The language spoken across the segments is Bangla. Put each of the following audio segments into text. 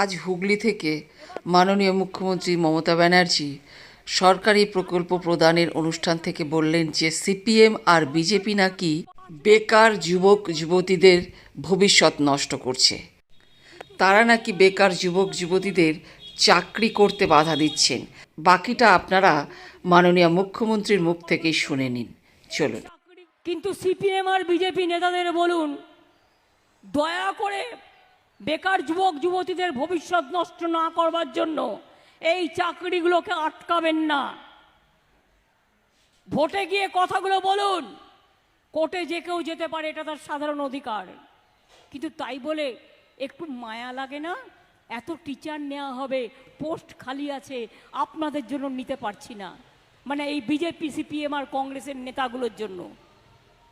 আজ হুগলি থেকে মাননীয় মুখ্যমন্ত্রী মমতা ব্যানার্জি সরকারি প্রকল্প প্রদানের অনুষ্ঠান থেকে বললেন যে সিপিএম আর বিজেপি নাকি বেকার যুবক যুবতীদের ভবিষ্যৎ নষ্ট করছে। তারা নাকি বেকার যুবক যুবতীদের চাকরি করতে বাধা দিচ্ছেন। বাকিটা আপনারা মাননীয় মুখ্যমন্ত্রীর মুখ থেকেই শুনে নিন। চলুন। কিন্তু সিপিএম আর বিজেপি নেতাদের বলুন, দয়া করে বেকার যুবক, যুবতীদের ভবিষ্যৎ নষ্ট না করবার জন্য এই চাকরিগুলোকে আটকাবেন না। ভোটে গিয়ে কথাগুলো বলুন। কোর্টে যে কেউ যেতে পারে, এটা তার সাধারণ অধিকার। কিন্তু তাই বলে একটু মায়া লাগে না? এত টিচার নেওয়া হবে, পোস্ট খালি আছে, আপনাদের জন্য নিতে পারছি না। মানে এই বিজেপি, সিপিএম আর কংগ্রেসের নেতাগুলোর জন্য।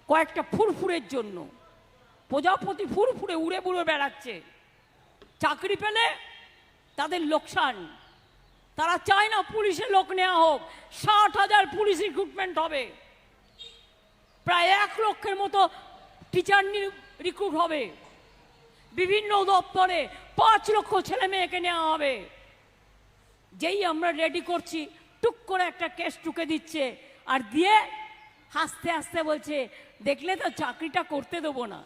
কয়েকটা ফুরফুরের জন্য। প্রজাপতি ফুরফুরে উড়ে বুড়ে বেড়াচ্ছে। চাকরি পেলে তাদের লোকসান। তারা চায় না পুলিশে লোক নেওয়া হোক। ষাট হাজার পুলিশ রিক্রুটমেন্ট হবে। প্রায় এক লক্ষের মতো টিচার রিক্রুট হবে। বিভিন্ন দপ্তরে পাঁচ লক্ষ ছেলে মেয়েকে নেওয়া হবে। যেই আমরা রেডি করছি, টুক করে একটা কেস টুকে দিচ্ছে আর দিয়ে হাসতে হাসতে বলছে, দেখলে তো চাকরিটা করতে দেবো না।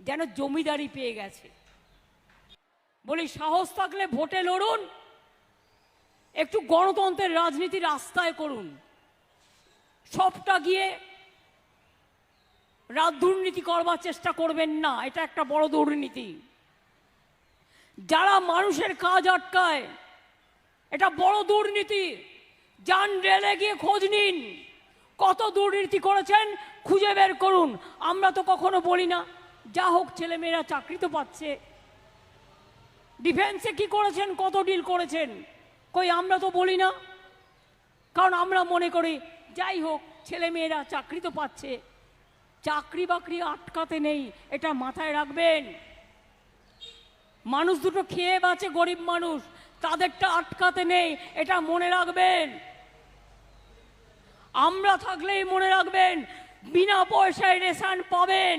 যেন জমিদারি পেয়ে গেছে। বলি, সাহস থাকলে ভোটে লড়ুন, একটু গণতন্ত্রের রাজনীতি রাস্তায় করুন। সবটা গিয়ে রাত দুর্নীতি করবার চেষ্টা করবেন না, এটা একটা বড় দুর্নীতি। যারা মানুষের কাজ আটকায়, এটা বড় দুর্নীতি। যান রেলে গিয়ে খোঁজ নিন, কত দুর্নীতি করেছেন, খুঁজে বের করুন। আমরা তো কখনো বলি না, যা হোক ছেলেমেয়েরা চাকরি তো পাচ্ছে ডিফেন্সে কি করেছেন? কত ডিল করেছেন? কই, আমরা তো বলি না। কারণ আমরা মনে করি, যাই হোক, ছেলেমেয়েরা চাকরি তো পাচ্ছে। চাকরি বাকরি আটকাতে নেই, এটা মাথায় রাখবেন। মানুষ দুটো খেয়ে বাঁচে, গরিব মানুষ। তাদেরটা আটকাতে নেই, এটা মনে রাখবেন। আমরা থাকলেই মনে রাখবেন, বিনা পয়সায় রেশন পাবেন।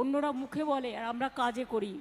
অন্যরা মুখে বলে আর আমরা কাজে করি।